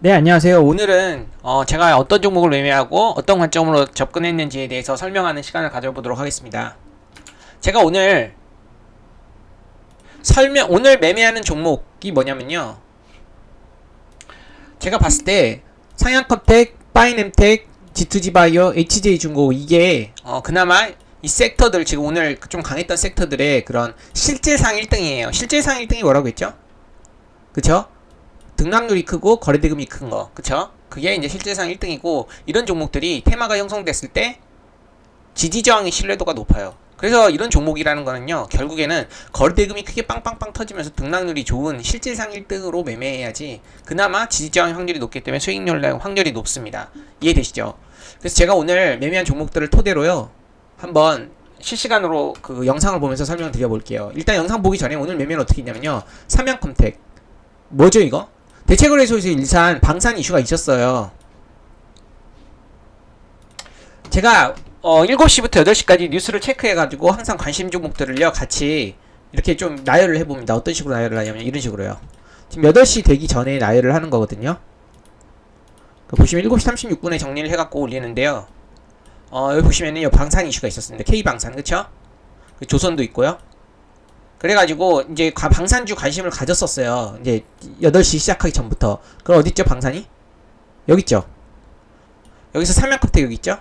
네, 안녕하세요. 오늘은 어, 제가 어떤 종목을 매매하고 어떤 관점으로 접근했는지에 대해서 설명하는 시간을 가져보도록 하겠습니다. 제가 오늘 설명 오늘 매매하는 종목이 뭐냐면요. 제가 봤을 때 상향컨택, 파이nem텍, G2G바이오, HJ중고 이게 어, 그나마 이 섹터들 지금 오늘 좀 강했던 섹터들의 그런 실질상 1등이에요. 실질상 1등이 뭐라고 했죠? 그쵸? 등락률이 크고 거래대금이 큰 거, 그쵸? 그게 이제 실제상 1등이고 이런 종목들이 테마가 형성됐을 때 지지 저항의 신뢰도가 높아요. 그래서 이런 종목이라는 거는요, 결국에는 거래대금이 크게 빵빵빵 터지면서 등락률이 좋은 실질상 1등으로 매매해야지 그나마 지지 저항 확률이 높기 때문에 수익률 날 확률이 높습니다. 이해되시죠? 그래서 제가 오늘 매매한 종목들을 토대로요, 한번 실시간으로 그 영상을 보면서 설명을 드려볼게요. 일단 영상 보기 전에 오늘 매매는 어떻게 했냐면요, 삼양컴택 뭐죠 이거? 대체거래소에서 일산 방산 이슈가 있었어요. 제가 어 7시부터 8시까지 뉴스를 체크해가지고 항상 관심 종목들을요 같이 이렇게 좀 나열을 해봅니다. 어떤 식으로 나열을 하냐면 이런 식으로요. 지금 8시 되기 전에 나열을 하는 거거든요. 그 보시면 7시 36분에 정리를 해갖고 올리는데요. 어 여기 보시면은 요 방산 이슈가 있었습니다. K방산 그쵸? 그 조선도 있고요. 그래가지고 이제 과- 방산주 관심을 가졌었어요. 이제 8시 시작하기 전부터. 그럼 어딨죠 방산이? 여기 있죠. 여기서 삼양컵택 여기 있죠.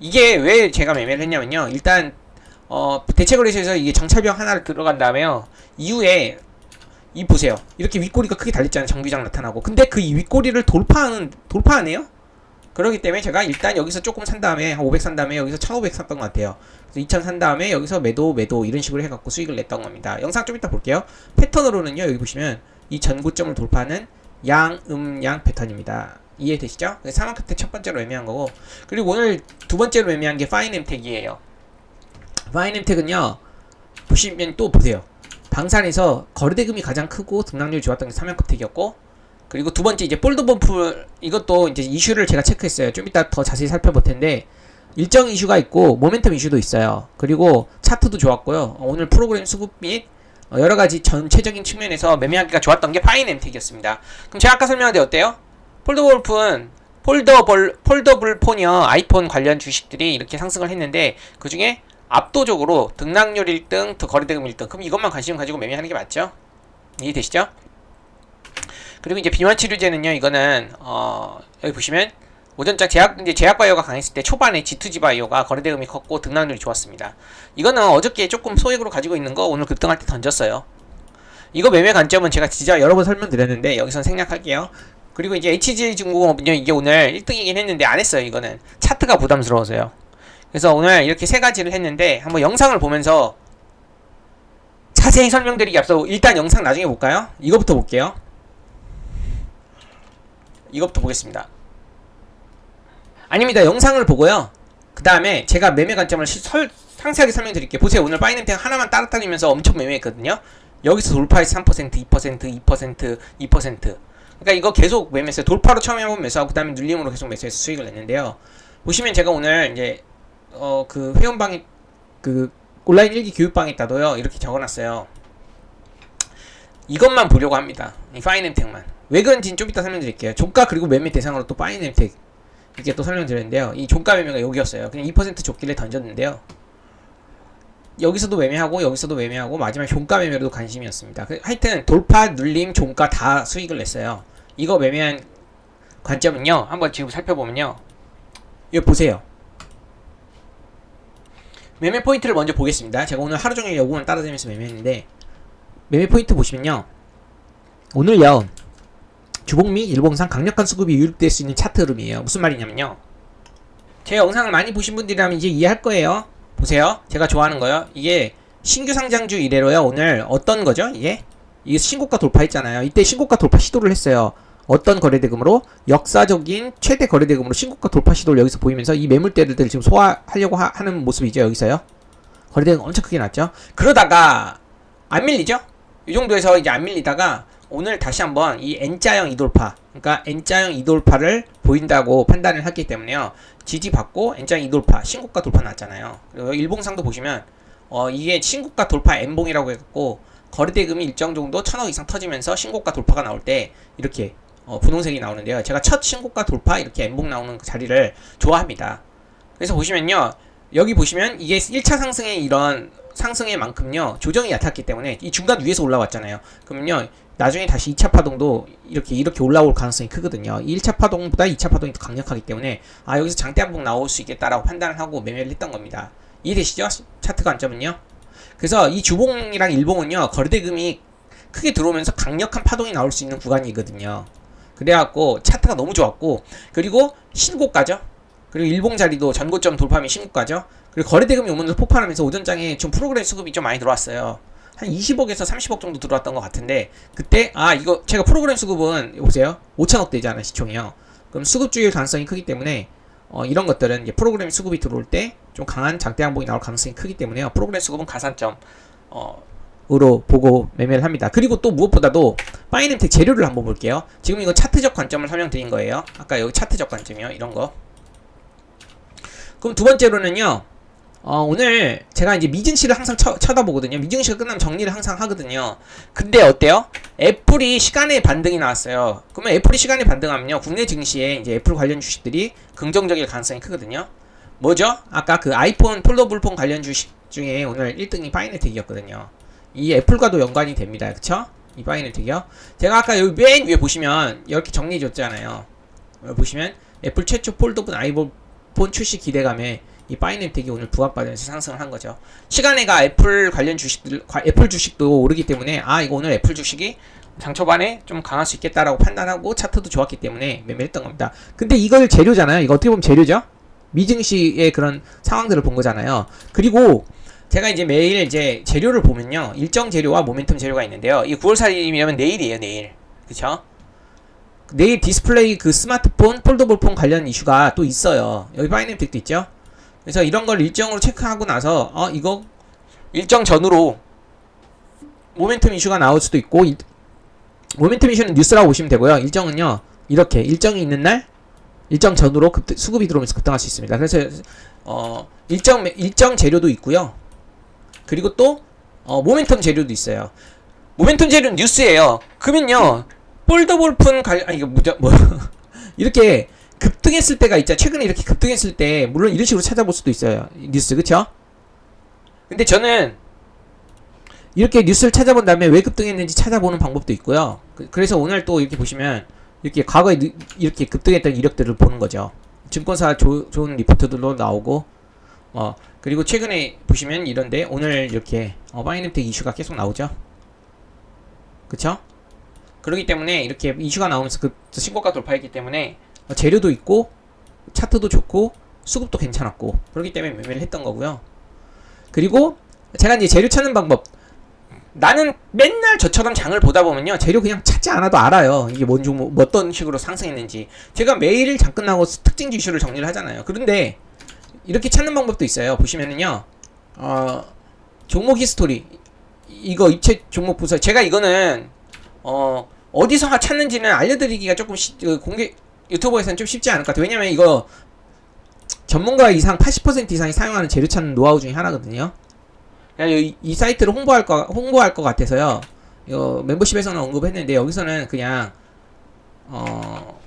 이게 왜 제가 매매를 했냐면요. 일단 어 대체 거래소에서 이게 정찰병 하나를 들어간 다음에요. 이후에 이 보세요. 이렇게 윗꼬리가 크게 달렸잖아요. 정규장 나타나고. 근데 그이 윗꼬리를 돌파하는 돌파하네요. 그렇기 때문에 제가 일단 여기서 조금 산 다음에 한 500 산 다음에 여기서 1500 샀던 것 같아요. 그래서 2000 산 다음에 여기서 매도 매도 이런 식으로 해갖고 수익을 냈던 겁니다. 영상 좀 이따 볼게요. 패턴으로는요 여기 보시면 이 전고점을 돌파하는 양 음 양 패턴입니다. 이해되시죠? 사망 끝에 첫 번째로 매매한 거고 그리고 오늘 두 번째로 매매한 게 파이nem텍이에요. 파이nem텍은요 보시면 또 보세요. 방산에서 거래대금이 가장 크고 등락률이 좋았던 게 삼양컵택이었고 그리고 두 번째 이제 볼드 범프 이것도 이제 이슈를 제가 체크했어요. 좀 이따 더 자세히 살펴볼 텐데 일정 이슈가 있고 모멘텀 이슈도 있어요. 그리고 차트도 좋았고요. 어, 오늘 프로그램 수급 및 어, 여러 가지 전체적인 측면에서 매매하기가 좋았던 게 파이nem텍이었습니다. 그럼 제가 아까 설명한 데 어때요? 폴더볼프는 폴더볼 폴더블 폰이요 아이폰 관련 주식들이 이렇게 상승을 했는데 그 중에 압도적으로 등락률 1등, 더 거래대금 1등. 그럼 이것만 관심 가지고 매매하는 게 맞죠? 이해되시죠? 그리고 이제 비만 치료제는요, 이거는 어 여기 보시면 오전장 제약 이제 제약 바이오가 강했을 때 초반에 G2G 바이오가 거래대금이 컸고 등락률이 좋았습니다. 이거는 어저께 조금 소액으로 가지고 있는 거 오늘 급등할 때 던졌어요. 이거 매매 관점은 제가 진짜 여러 번 설명드렸는데 여기선 생략할게요. 그리고 이제 HG 중공업은요 이게 오늘 1등이긴 했는데 안 했어요 이거는 차트가 부담스러워서요. 그래서 오늘 이렇게 세 가지를 했는데 한번 영상을 보면서 자세히 설명드리기 앞서 일단 영상 나중에 볼까요? 이거부터 볼게요. 이것부터 보겠습니다. 아닙니다. 영상을 보고요. 그 다음에 제가 매매 관점을 시, 설, 상세하게 설명드릴게요. 보세요. 오늘 파이낸텍 하나만 따라다니면서 엄청 매매했거든요. 여기서 돌파해서 3%, 2%, 2%, 2%. 그러니까 이거 계속 매매했어요. 돌파로 처음에 한번 매수하고 그 다음에 눌림으로 계속 매수해서 수익을 냈는데요. 보시면 제가 오늘 이제 어 그 회원방에 그 온라인 일기 교육방에다도요 이렇게 적어놨어요. 이것만 보려고 합니다. 이 파이낸텍만. 왜 그런지는 좀 이따 설명드릴게요. 종가 그리고 매매 대상으로 또 파이낸텍 이렇게 또 설명드렸는데요. 이 종가 매매가 여기였어요. 그냥 2% 줬길래 던졌는데요. 여기서도 매매하고 여기서도 매매하고 마지막 종가 매매로도 관심이었습니다. 그- 하여튼 돌파, 눌림, 종가 다 수익을 냈어요. 이거 매매한 관점은요. 한번 지금 살펴보면요. 이거 보세요. 매매 포인트를 먼저 보겠습니다. 제가 오늘 하루 종일 요금을 따라다니면서 매매했는데 매매 포인트 보시면요. 오늘요. 주봉 및 일봉상 강력한 수급이 유입될 수 있는 차트 흐름이에요. 무슨 말이냐면요. 제 영상을 많이 보신 분들이라면 이제 이해할 거예요. 보세요. 제가 좋아하는 거요. 이게 신규 상장주 이래로요. 오늘 어떤 거죠? 이게 이게 신고가 돌파했잖아요. 이때 신고가 돌파 시도를 했어요. 어떤 거래대금으로 역사적인 최대 거래대금으로 신고가 돌파 시도를 여기서 보이면서 이 매물대를 지금 소화하려고 하, 는 모습이죠. 여기서요. 거래대금 엄청 크게 났죠. 그러다가 안 밀리죠? 이 정도에서 이제 안 밀리다가 오늘 다시 한번 이 N자형 이돌파, 그러니까 N자형 이돌파를 보인다고 판단을 했기 때문에요. 지지받고 N자형 이돌파, 신고가 돌파 났잖아요. 그리고 일봉상도 보시면 어 이게 신고가 돌파 N봉이라고 해갖고 거래대금이 일정 정도 천억 이상 터지면서 신고가 돌파가 나올 때 이렇게 어, 분홍색이 나오는데요. 제가 첫 신고가 돌파 이렇게 엠봉 나오는 그 자리를 좋아합니다. 그래서 보시면요. 여기 보시면 이게 1차 상승의 이런 상승의 만큼요. 조정이 얕았기 때문에 이 중간 위에서 올라왔잖아요. 그러면요. 나중에 다시 2차 파동도 이렇게 이렇게 올라올 가능성이 크거든요. 1차 파동보다 2차 파동이 더 강력하기 때문에 아 여기서 장대 한봉 나올 수 있겠다라고 판단을 하고 매매를 했던 겁니다. 이해되시죠? 차트 관점은요. 그래서 이 주봉이랑 일봉은요. 거래대금이 크게 들어오면서 강력한 파동이 나올 수 있는 구간이거든요. 그래갖고 차트가 너무 좋았고 그리고 신고가죠. 그리고 일봉 자리도 전고점 돌파하면 신고가죠. 그리고 거래대금이 오면서 폭발하면서 오전장에 좀 프로그램 수급이 좀 많이 들어왔어요. 한 20억에서 30억 정도 들어왔던 것 같은데 그때 아 이거 제가 프로그램 수급은 보세요 5천억 대잖아요 시총이요. 그럼 수급 주일 가능성이 크기 때문에 어, 이런 것들은 프로그램 수급이 들어올 때 좀 강한 장대 항봉이 나올 가능성이 크기 때문에요. 프로그램 수급은 가산점 어, 으로 보고 매매를 합니다. 그리고 또 무엇보다도 파이낸텍 재료를 한번 볼게요. 지금 이거 차트적 관점을 설명드린 거예요. 아까 여기 차트적 관점이요. 이런 거. 그럼 두 번째로는요. 어, 오늘 제가 이제 미증시를 항상 쳐, 쳐다보거든요. 미증시가 끝나면 정리를 항상 하거든요. 근데 어때요? 애플이 시간의 반등이 나왔어요. 그러면 애플이 시간의 반등하면요. 국내 증시에 이제 애플 관련 주식들이 긍정적일 가능성이 크거든요. 뭐죠? 아까 그 아이폰 폴더블폰 관련 주식 중에 오늘 1등이 파이네텍이었거든요. 이 애플과도 연관이 됩니다. 그쵸? 이 파이네텍이요. 제가 아까 여기 맨 위에 보시면 이렇게 정리해 줬잖아요. 여기 보시면 애플 최초 폴더블 아이폰 출시 기대감에 이 파이낸텍이 오늘 부각받으면서 상승을 한 거죠. 시간에가 애플 관련 주식들, 과- 애플 주식도 오르기 때문에 아 이거 오늘 애플 주식이 장 초반에 좀 강할 수 있겠다라고 판단하고 차트도 좋았기 때문에 매매했던 겁니다. 근데 이걸 재료잖아요. 이거 어떻게 보면 재료죠? 미증시의 그런 상황들을 본 거잖아요. 그리고 제가 이제 매일 이제 재료를 보면요. 일정 재료와 모멘텀 재료가 있는데요. 이 9월 4일이면 내일이에요, 내일. 그쵸? 내일 디스플레이 그 스마트폰, 폴더블폰 관련 이슈가 또 있어요. 여기 파이낸텍도 있죠? 그래서 이런 걸 일정으로 체크하고 나서 어 이거 일정 전후로 모멘텀 이슈가 나올 수도 있고 일- 모멘텀 이슈는 뉴스라고 보시면 되고요. 일정은요 이렇게 일정이 있는 날 일정 전후로 급등, 수급이 들어오면서 급등할 수 있습니다. 그래서 어 일정 일정 재료도 있고요. 그리고 또 어, 모멘텀 재료도 있어요. 모멘텀 재료는 뉴스예요. 그러면요 폴더볼폰 갈아 이거 뭐죠 뭐 이렇게 급등했을 때가 있죠. 최근에 이렇게 급등했을 때 물론 이런 식으로 찾아볼 수도 있어요. 뉴스 그쵸? 근데 저는 이렇게 뉴스를 찾아본 다음에 왜 급등했는지 찾아보는 방법도 있고요. 그, 래서 오늘 또 이렇게 보시면 이렇게 과거에 느- 이렇게 급등했던 이력들을 보는 거죠. 증권사 조, 좋은 리포트들도 나오고 어 그리고 최근에 보시면 이런데 오늘 이렇게 어, 바이낸텍 이슈가 계속 나오죠. 그쵸? 그렇기 때문에 이렇게 이슈가 나오면서 그 신고가 돌파했기 때문에 어, 재료도 있고 차트도 좋고 수급도 괜찮았고 그렇기 때문에 매매를 했던 거고요. 그리고 제가 이제 재료 찾는 방법. 나는 맨날 저처럼 장을 보다 보면요 재료 그냥 찾지 않아도 알아요. 이게 뭔 종목 뭐 어떤 식으로 상승했는지. 제가 매일 장 끝나고 특징 지수를 정리를 하잖아요. 그런데 이렇게 찾는 방법도 있어요. 보시면은요 어 종목 히스토리. 이거 입체 종목 부서 제가 이거는 어 어디서 찾는지는 알려드리기가 조금 시, 그 공개 유튜버에서는 좀 쉽지 않을 것 같아요. 왜냐면 이거 전문가 이상 80% 이상이 사용하는 재료 찾는 노하우 중에 하나거든요. 이, 이 사이트를 홍보할 거 홍보할 것 같아서요. 이거 멤버십에서는 언급했는데 여기서는 그냥 어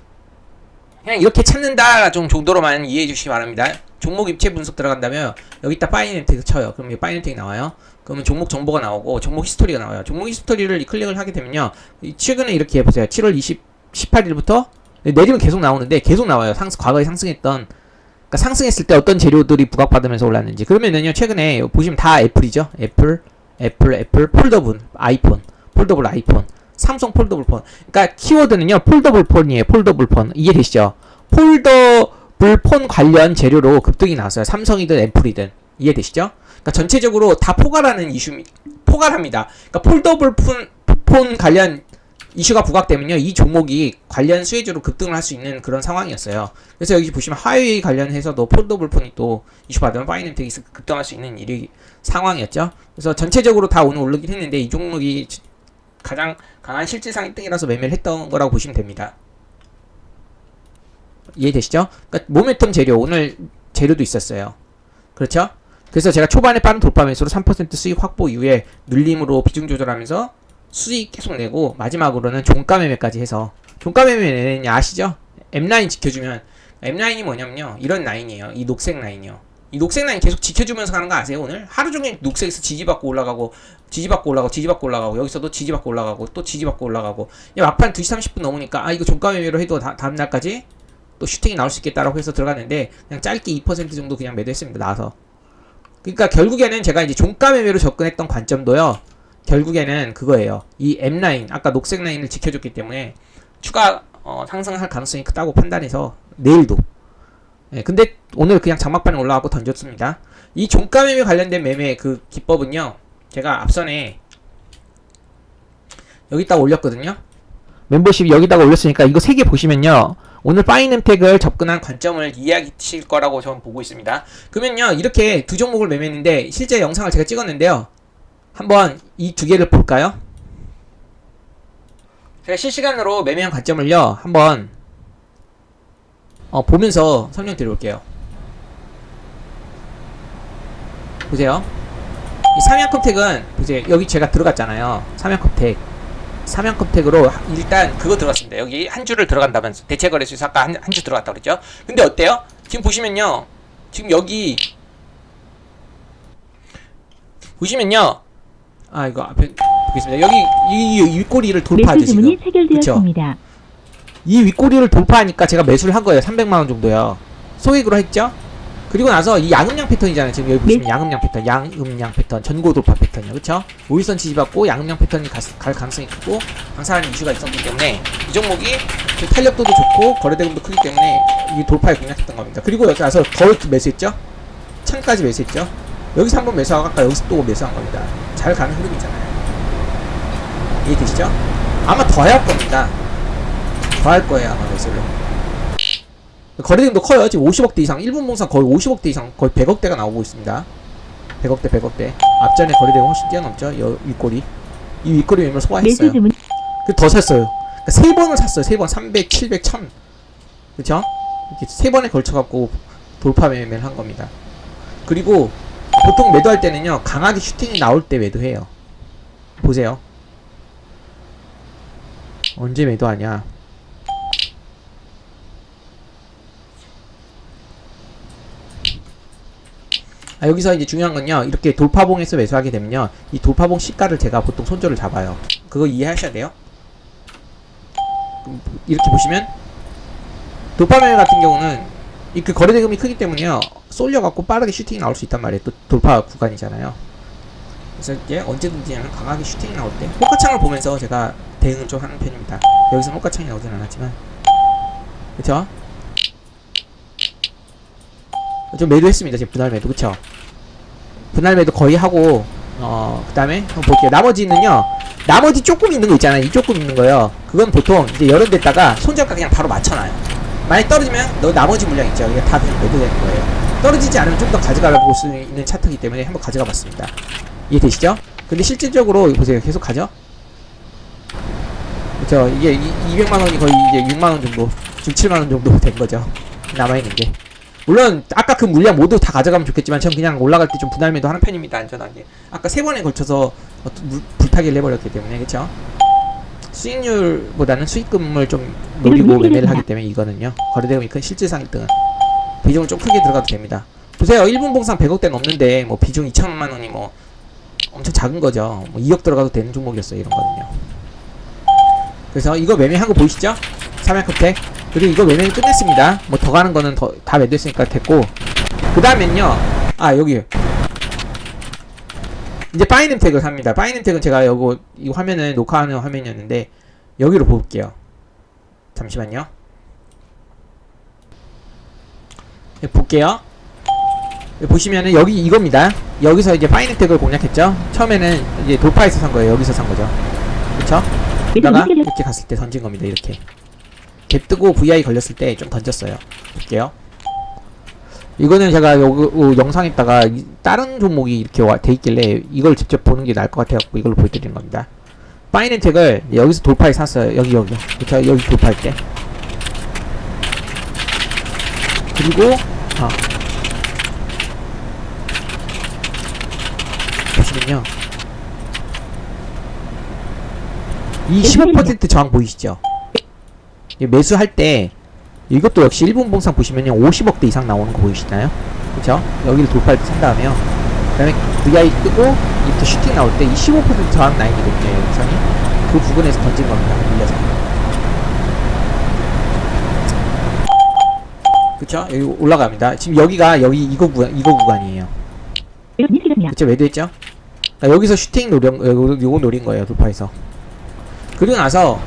그냥 이렇게 찾는다 좀 정도로만 이해해 주시기 바랍니다. 종목 입체 분석 들어간다면 여기다 파이낸텍 쳐요. 그럼 이 파이낸텍 나와요. 그러면 종목 정보가 나오고 종목 히스토리가 나와요. 종목 히스토리를 클릭을 하게 되면요. 이 최근에 이렇게 해보세요. 7월 20, 18일부터 내리면 계속 나오는데 계속 나와요. 상승 과거에 상승했던 그러니까 상승했을 때 어떤 재료들이 부각받으면서 올랐는지 그러면은요 최근에 보시면 다 애플이죠. 애플, 애플, 애플, 폴더블, 아이폰, 폴더블 아이폰, 삼성 폴더블 폰. 그러니까 키워드는요 폴더블 폰이에요. 폴더블 폰 이해되시죠? 폴더블 폰 관련 재료로 급등이 나왔어요. 삼성이든 애플이든 이해되시죠? 그러니까 전체적으로 다 포괄하는 이슈 포괄합니다. 그러니까 폴더블 폰, 폰 관련 이슈가 부각되면요 이 종목이 관련 수혜주로 급등을 할 수 있는 그런 상황이었어요. 그래서 여기 보시면 하웨이 관련해서도 폴더블 폰이 또 이슈 받으면 파이낸텍이 급등할 수 있는 일이 상황이었죠. 그래서 전체적으로 다 오늘 오르긴 했는데 이 종목이 가장 강한 실질상 1등이라서 매매를 했던 거라고 보시면 됩니다. 이해되시죠? 그러니까 모멘텀 재료 오늘 재료도 있었어요. 그렇죠? 그래서 제가 초반에 빠른 돌파 매수로 3% 수익 확보 이후에 눌림으로 비중 조절하면서 수익 계속 내고 마지막으로는 종가 매매까지 해서 종가 매매는 아시죠? M 라인 지켜주면 M 라인이 뭐냐면요. 이런 라인이에요. 이 녹색 라인이요. 이 녹색 라인 계속 지켜주면서 가는 거 아세요 오늘? 하루 종일 녹색에서 지지받고 올라가고 지지받고 올라가고 지지받고 올라가고 여기서도 지지받고 올라가고 또 지지받고 올라가고. 야, 막판 2시 30분 넘으니까 아 이거 종가 매매로 해도 다, 다음 날까지 또 슈팅이 나올 수 있겠다라고 해서 들어갔는데 그냥 짧게 2% 정도 그냥 매도했습니다. 나와서 그러니까 결국에는 제가 이제 종가 매매로 접근했던 관점도요 결국에는 그거예요 이 M 라인 아까 녹색 라인을 지켜줬기 때문에 추가 어, 상승할 가능성이 크다고 판단해서 내일도 예, 근데 오늘 그냥 장막판에 올라가고 던졌습니다. 이 종가 매매 관련된 매매 그 기법은요. 제가 앞선에 여기다가 올렸거든요. 멤버십 여기다가 올렸으니까 이거 세 개 보시면요. 오늘 파이nem텍을 접근한 관점을 이해하실 거라고 저는 보고 있습니다. 그러면요. 이렇게 두 종목을 매매했는데 실제 영상을 제가 찍었는데요. 한번 이 두 개를 볼까요? 제가 실시간으로 매매한 관점을요. 한번 어, 보면서 설명드려볼게요. 보세요. 이 삼양컴택은 보세요. 여기 제가 들어갔잖아요. 삼양컴택. 삼양컴택으로 일단 그거 들어갔습니다. 여기 한 주를 들어간다면서 대체 거래소에서 아까 한 주 들어갔다 그랬죠. 근데 어때요? 지금 보시면요. 지금 여기 보시면요. 아 이거 앞에 보겠습니다. 여기 이, 이 윗꼬리를 돌파하죠 지금. 체결되었습니다. 이 윗꼬리를 돌파하니까 제가 매수를 한 거예요. 300만 원 정도요. 소액으로 했죠? 그리고 나서 이 양음양 패턴이잖아요. 지금 여기 보시면 양음양 패턴, 양음양 패턴, 전고 돌파 패턴이요. 그쵸? 오일선 지지받고 양음양 패턴이 가, 갈 가능성이 크고 강사하는 이슈가 있었기 때문에 이 종목이 그 탄력도도 좋고 거래대금도 크기 때문에 이 돌파에 공략했던 겁니다. 그리고 여기 와서 더 매수했죠? 천까지 매수했죠? 여기서 한번 매수하고 아까 여기서 또 매수한 겁니다. 잘 가는 흐름이잖아요. 이해되시죠? 아마 더 할 겁니다. 더 할 거예요 아마 매수를 거래량도 커요. 지금 50억대 이상 1분 봉상 거의 50억대 이상 거의 100억대가 나오고 있습니다. 100억대 100억대. 앞전에 거래대가 훨씬 뛰어넘죠 여 윗꼬리 이 윗꼬리 매물 소화했어요. 그더 샀어요. 그러니까 세 번을 샀어요. 세 번 300, 700, 1000 그쵸? 이렇게 세 번에 걸쳐갖고 돌파 매매를 한 겁니다. 그리고 보통 매도할 때는요 강하게 슈팅이 나올 때 매도해요. 보세요. 언제 매도하냐 아, 여기서 이제 중요한 건요. 이렇게 돌파봉에서 매수하게 되면요. 이 돌파봉 시가를 제가 보통 손절을 잡아요. 그거 이해하셔야 돼요. 음, 이렇게 보시면 돌파매매 같은 경우는 이 그 거래대금이 크기 때문에요. 쏠려갖고 빠르게 슈팅이 나올 수 있단 말이에요. 또 돌파 구간이잖아요. 그래서 이제 언제든지 강하게 슈팅이 나올 때 호가창을 보면서 제가 대응을 좀 하는 편입니다. 여기서 호가창이 나오진 않았지만 그쵸? 좀 매도했습니다. 지금 분할 매도 그쵸? 분할 매도 거의 하고 어 그다음에 한번 볼게요. 나머지는요. 나머지 조금 있는 거 있잖아요. 이 조금 있는 거요. 그건 보통 이제 여름 됐다가 손절가 그냥 바로 맞춰놔요. 만약 떨어지면 너 나머지 물량 있죠. 이게 다 그냥 매도되는 거예요. 떨어지지 않으면 좀 더 가져가 볼수 있는 차트이기 때문에 한번 가져가 봤습니다. 이해되시죠? 근데 실질적으로 보세요. 계속 가죠? 그쵸? 이게 이, 200만 원이 거의 이제 6만 원 정도, 6, 7만 원 정도 된 거죠. 남아있는 게. 물론 아까 그 물량 모두 다 가져가면 좋겠지만 전 그냥 올라갈 때 좀 분할 매도 하는 편입니다 안전하게. 아까 세 번에 걸쳐서 불타기를 해버렸기 때문에 그쵸? 수익률보다는 수익금을 좀 노리고 매매를 하기 때문에 이거는요. 거래대금이 큰 실질상 1등은 비중을 좀 크게 들어가도 됩니다. 보세요. 1분 봉상 100억대 넘는데 뭐 비중 2천만 원이 뭐 엄청 작은 거죠. 뭐 2억 들어가도 되는 종목이었어요 이런 거는요. 그래서 이거 매매한 거 보이시죠? 삼양컵택 그리고 이거 매매는 끝냈습니다. 뭐 더 가는 거는 더, 다 매도했으니까 됐고. 그 다음엔요. 아, 여기. 이제 파이nem텍을 삽니다. 파이nem텍은 제가 요거, 이 화면을 녹화하는 화면이었는데, 여기로 볼게요. 잠시만요. 네, 볼게요. 여기 보시면은 여기 이겁니다. 여기서 이제 파이nem텍을 공략했죠. 처음에는 이제 돌파해서 산 거예요. 여기서 산 거죠. 그쵸? 체결 이렇게 갔을 때 던진 겁니다. 이렇게. 갭 뜨고 VI 걸렸을 때 좀 던졌어요. 볼게요. 이거는 제가 요, 요 영상에다가 이- 다른 종목이 이렇게 와, 돼 있길래 이걸 직접 보는 게 나을 것 같아갖고 이걸로 보여드리는 겁니다. 파이낸텍을 여기서 돌파해 샀어요. 여기 여기. 그쵸? 여기 돌파할 때. 그리고 아 보시면요. 이 15% 저항 보이시죠? 이 매수할 때 이것도 역시 일본 봉상 보시면요 50억대 이상 나오는 거 보이시나요? 그쵸? 여기를 돌파할 때 산 다음에요. 그 다음에 VI 뜨고 이부터 슈팅 나올 때이15% 저항 라인이거든요. 여기선이 그 부분에서 던진 겁니다. 밀려서. 그쵸? 여기 올라갑니다. 지금 여기가 여기 이거 구간 이거 구간이에요. 그쵸 매도했죠? 그러니까 여기서 슈팅 노린 요거 노린 거예요 돌파해서 그리고 나서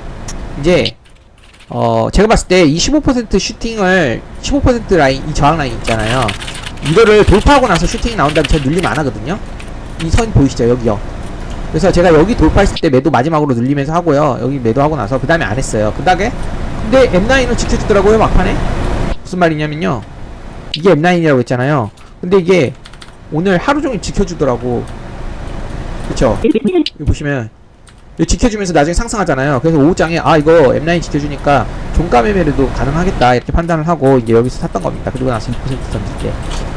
이제 어 제가 봤을 때이15% 슈팅을 15% 라인 이 저항 라인 있잖아요. 이거를 돌파하고 나서 슈팅이 나온 다음에 제가 눌림 안 하거든요. 이 선 보이시죠? 여기요. 그래서 제가 여기 돌파했을 때 매도 마지막으로 눌리면서 하고요. 여기 매도하고 나서 그 다음에 안 했어요. 그 다음에 근데 M9을 지켜주더라고요 막판에. 무슨 말이냐면요. 이게 M9이라고 했잖아요. 근데 이게 오늘 하루 종일 지켜주더라고. 그쵸? 여기 보시면 지켜주면서 나중에 상승하잖아요. 그래서 오후장에 아 이거 M9 지켜주니까 종가 매매로도 가능하겠다 이렇게 판단을 하고 이제 여기서 샀던 겁니다. 그리고 나서 2% 던질 때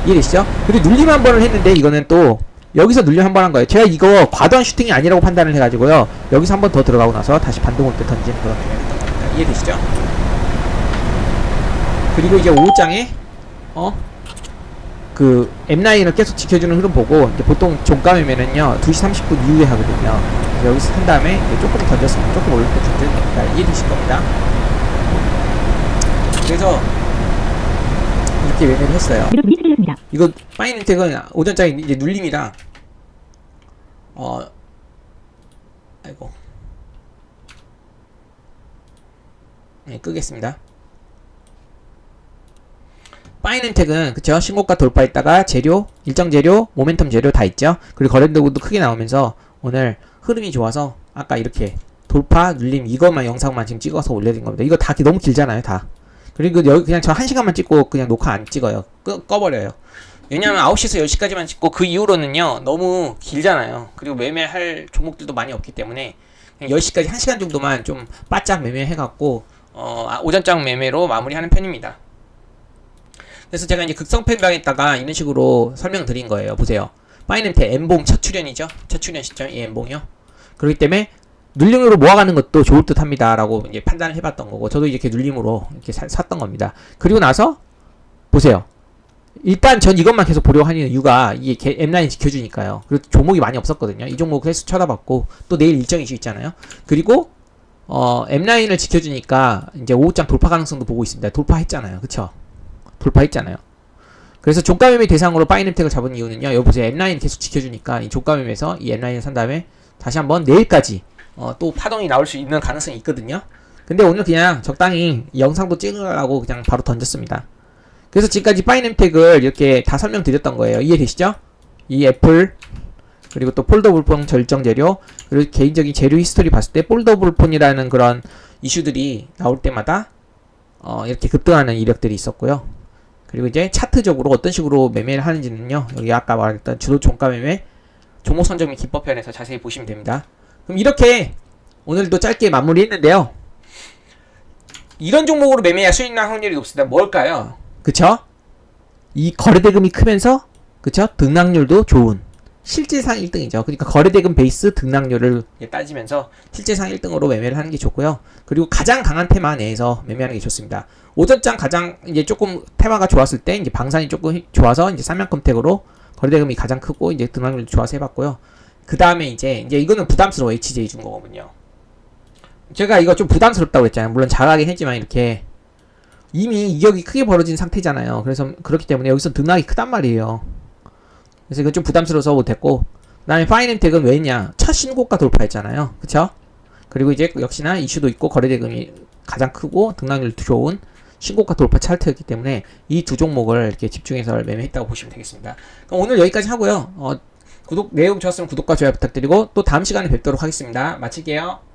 이해되시죠? 그리고 눌림 한 번을 했는데 이거는 또 여기서 눌림 한 번 한 거예요. 제가 이거 과도한 슈팅이 아니라고 판단을 해가지고요. 여기서 한 번 더 들어가고 나서 다시 반동 올때 던지는 그런 겁니다. 이해되시죠? 그리고 이제 오후장에 어? 그 M9을 계속 지켜주는 흐름 보고 보통 종가 매매는요 2시 30분 이후에 하거든요. 여기서 산 다음에 조금 던졌으면 조금 올릴 때 던지는 겁니다. 이해 되실 겁니다. 그래서 이렇게 매매를 했어요. 이거 파이낸텍은 오전장에 이제 눌림이라 어 아이고 네 끄겠습니다 파이낸텍은 그쵸? 신고가 돌파했다가 재료 일정 재료 모멘텀 재료 다 있죠? 그리고 거래도도 크게 나오면서 오늘 흐름이 좋아서 아까 이렇게 돌파 눌림 이것만 영상만 지금 찍어서 올려드린 겁니다. 이거 다 너무 길잖아요 다. 그리고 여기 그냥 저한 시간만 찍고 그냥 녹화 안 찍어요. 끄, 꺼버려요. 왜냐면 9시에서 10시까지만 찍고 그 이후로는요 너무 길잖아요. 그리고 매매할 종목들도 많이 없기 때문에 그냥 10시까지 1시간 정도만 좀 바짝 매매해갖고 어, 아, 오전장 매매로 마무리하는 편입니다 그래서 제가 이제 극성팬방에다가 이런 식으로 설명드린 거예요 보세요 파이낸테 엠봉 첫 출연이죠 첫 출연 시점 이 엠봉이요 그렇기 때문에 눌림으로 모아가는 것도 좋을 듯 합니다 라고 이제 판단을 해봤던 거고 저도 이렇게 눌림으로 이렇게 사- 샀던 겁니다 그리고 나서 보세요 일단 전 이것만 계속 보려고 하는 이유가 이게 개- M9이 지켜주니까요. 그리고 종목이 많이 없었거든요. 이 종목 계속 쳐다봤고 또 내일 일정이 있잖아요. 그리고 어 M9을 지켜주니까 이제 오후장 돌파 가능성도 보고 있습니다. 돌파했잖아요. 그쵸? 돌파했잖아요. 그래서 종가 매매 대상으로 파이낸텍을 잡은 이유는요. 여기 보세요. M9 계속 지켜주니까 이 종가 매매에서 이 M9을 산 다음에 다시 한번 내일까지 어, 또 파동이 나올 수 있는 가능성이 있거든요. 근데 오늘 그냥 적당히 이 영상도 찍으라고 그냥 바로 던졌습니다. 그래서 지금까지 파이낸텍을 이렇게 다 설명드렸던 거예요. 이해되시죠? 이 애플 그리고 또 폴더블폰 절정 재료 그리고 개인적인 재료 히스토리 봤을 때 폴더블폰이라는 그런 이슈들이 나올 때마다 어, 이렇게 급등하는 이력들이 있었고요. 그리고 이제 차트적으로 어떤 식으로 매매를 하는지는요. 여기 아까 말했던 주도 종가 매매 종목 선정 및 기법 편에서 자세히 보시면 됩니다. 그럼 이렇게 오늘도 짧게 마무리했는데요. 이런 종목으로 매매해야 수익 날 확률이 높습니다. 뭘까요? 그쵸? 이 거래대금이 크면서 그쵸? 등락률도 좋은 실질상 1등이죠. 그러니까 거래대금 베이스 등락률을 따지면서 실질상 1등으로 매매를 하는 게 좋고요. 그리고 가장 강한 테마 내에서 매매하는 게 좋습니다. 오전장 가장 이제 조금 테마가 좋았을 때 이제 방산이 조금 히- 좋아서 이제 삼양컴택으로 거래대금이 가장 크고 이제 등락률도 좋아서 해봤고요. 그 다음에 이제 이제 이거는 부담스러워 HJ 준 거거든요. 제가 이거 좀 부담스럽다고 했잖아요. 물론 잘하긴 했지만 이렇게 이미 이격이 크게 벌어진 상태잖아요. 그래서 그렇기 때문에 여기서 등락이 크단 말이에요. 그래서 이거 좀 부담스러워서 못했고 그 다음에 파이낸텍은 왜 했냐? 첫 신고가 돌파했잖아요. 그쵸? 그리고 이제 역시나 이슈도 있고 거래대금이 가장 크고 등락률도 좋은 신고가 돌파 차트였기 때문에 이 두 종목을 이렇게 집중해서 매매했다고 보시면 되겠습니다. 그럼 오늘 여기까지 하고요. 어, 구독 내용 좋았으면 구독과 좋아요 부탁드리고 또 다음 시간에 뵙도록 하겠습니다. 마칠게요.